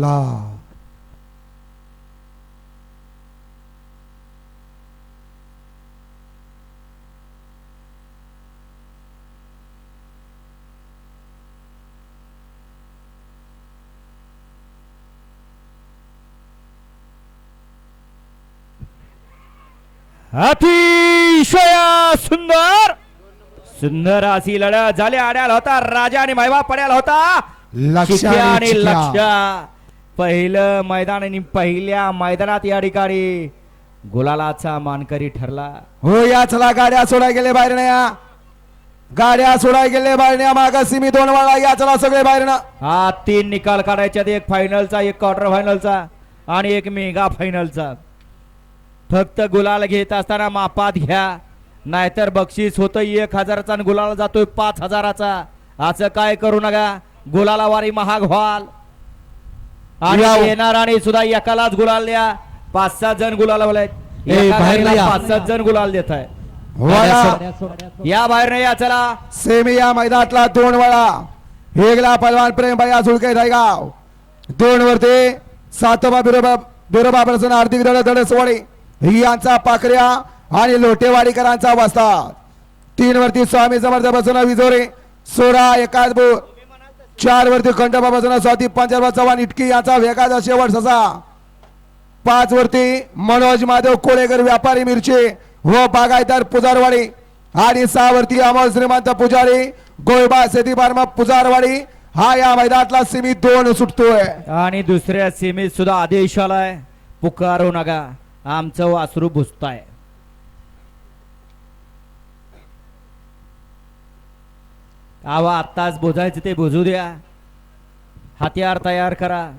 ला अतिशय सुंदर. सुंदर अशी लढत झाली. आड्याला होता राजा आणि मैवा पड्याला होता. लक्ष आणि. लक्ष पहिलं मैदान आणि पहिल्या मैदानात या ठिकाणी गुलालाचा मानकरी ठरला. हो या चला गाड्या सोडाय गेले बाहेर या. गाड्या सोडाय गेले बाहेर मागा सिमी दोन वाळा या चला सगळे बाहेर ना हा तीन निकाल काढायचे आहेत. एक फायनलचा एक क्वार्टर फायनलचा आणि एक मेगा फायनलचा फक्त गुलाल घेत असताना मापात घ्या. नाहीतर बक्षीस होतं एक हजाराचा आणि गुलाल जातोय पाच हजाराचा. असं काय करू नका. गुलाला वारी महाग व्हाल. आणि याव. येणार आणि सुद्धा एकालाच गुलाल द्या. पाच सात जण गुलाल. पाच सात जण गुलाल देत आहे. वाडा या बाहेर नाही या चला. सेमी या मैदानातला दोन वाळा. हेगला पलवान प्रेम बाया झुळके धायगाव दोन वरती सातवा बिरोबा बिरोबा प्रसन्न आर्थिक दड दडसवाडी यांचा पाकऱ्या आणि लोटेवाडीकरांचा वस्तात तीन वरती स्वामी समर्थ बसून विजोरे. सोळा एकादपूर चार वरती खंडोबा स्वाती पंजाब चव्हाण इटकी यांचा वेगाचा शेवट ससा. पाच वरती मनोज माधव कोळेकर व्यापारी मिरची हो व बागायदार पुजारवाडी. आणि सहा वरती अमोल श्रीमंत पुजारी गोयबा सेती फार्मा पुजारवाडी. हा या मैदानातला सिमी दोन सुटतोय. आणि दुसऱ्या सीमेत सुद्धा आदेश आलाय पुकारू नका. आमचं वासरू भुसताय. आवा आत्ताच बोजायचं ते बोजू द्या. हत्यार तयार करा.